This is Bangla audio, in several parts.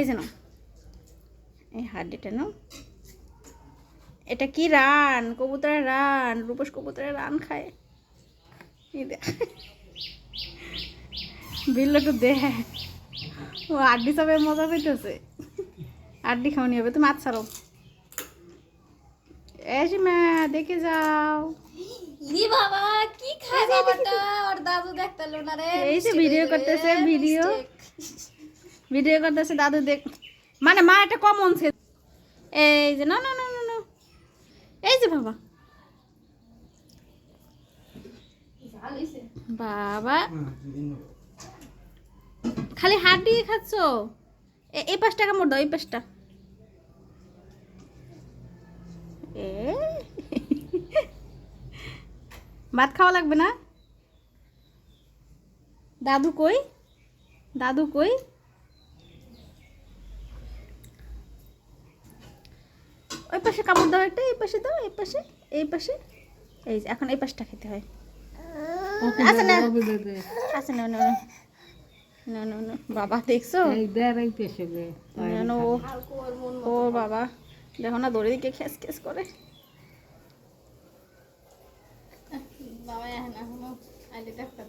এই যে এই হাড্ডিটা নাও। এটা কি রান? কবুতরের রান। রূপস কবুতরের রান খায়। দেখ বিল্ল একটু দেখ ও আড্ডি সবাই মজা পেতেছে আড্ডি খাওয়ানি হবে তুমি আচ্ছা ছাড়ো। এসে মা দেখে যাও। বাবা কি খায় বাবাটা? ওর দাদু দেখতে না রে। এই যে ভিডিও করতেছে ভিডিও। ভিডিও করতেছে, দাদু দেখ মানে মা এটা কমন সে এই যে, না না না না এই যে বাবা। বাবা। খালি হাত দিয়ে খাচ্ছ এই পাঁচটা কামড় দাও, এই পাঁচটা ভাত খাওয়া লাগবে না? দাদু কই? দাদু কই? ওই পাশে কামড় দাও একটা এই পাশে দাও এই পাশে এই পাশে। এই যে এখন এই পাশটা খেতে হয়। আছে না। আছে না না না। না না বাবা দেখছ? না, না, ও ও বাবা দেখো না দড়ি দিকে খেস খেস করে। বাবা এখন আইলে দেখতে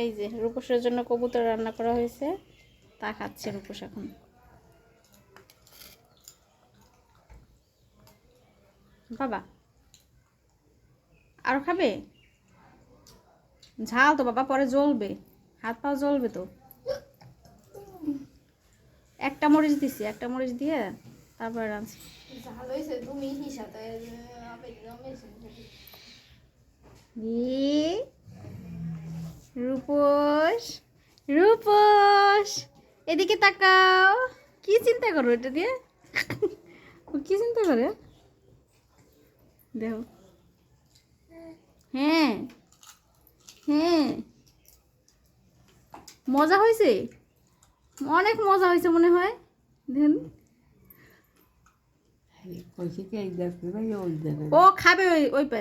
এই যে রূপসের জন্য কবুতর রান্না করা হয়েছে তা খাচ্ছে রূপস এখন। বাবা আরও খাবে? ঝাল তো বাবা পরে জ্বলবে হাত পাও জ্বলবে তো। একটা মরিচ দিছি একটা মরিচ দিয়ে তারপরে রাঁধছি। তুমি রূপস এদিকে তাকাও। কি চিন্তা করো এটা দিয়ে? ও কি চিন্তা করে? দেখো। হ্যাঁ হ্যাঁ। মজা হয়েছে? অনেক মজা হয়েছে মনে হয়। দেখুন। ও খাবে ওই ওই পাশ।